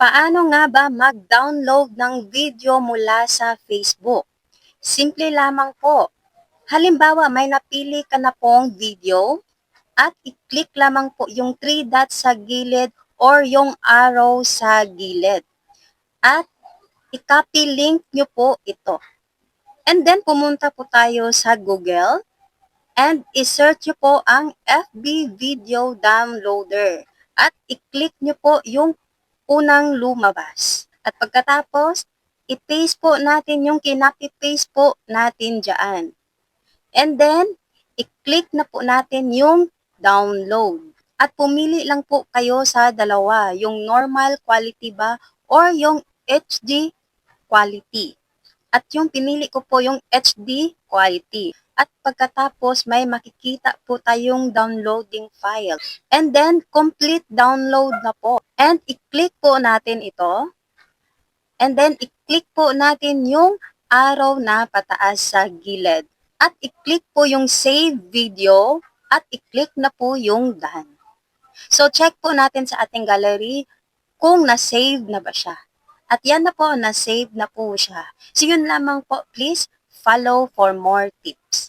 Paano nga ba mag-download ng video mula sa Facebook? Simple lamang po. Halimbawa, may napili ka na pong video at i-click lamang po yung three dots sa gilid or yung arrow sa gilid. At i-copy link nyo po ito. And then pumunta po tayo sa Google and i-search nyo po ang FB Video Downloader at i-click nyo po yung unang lumabas. At pagkatapos, i-paste po natin yung kinapi-paste po natin dyan. And then, i-click na po natin yung download. At pumili lang po kayo sa dalawa, yung normal quality ba or yung HD quality. At yung pinili ko po yung HD quality. At pagkatapos may makikita po tayong downloading file. And then complete download na po. And i-click po natin ito. And then i-click po natin yung arrow na pataas sa gilid. At i-click po yung save video at i-click na po yung done. So check po natin sa ating gallery kung na-save na ba siya. At yan na po, na-save na po siya. So yun lamang po, please follow for more tips.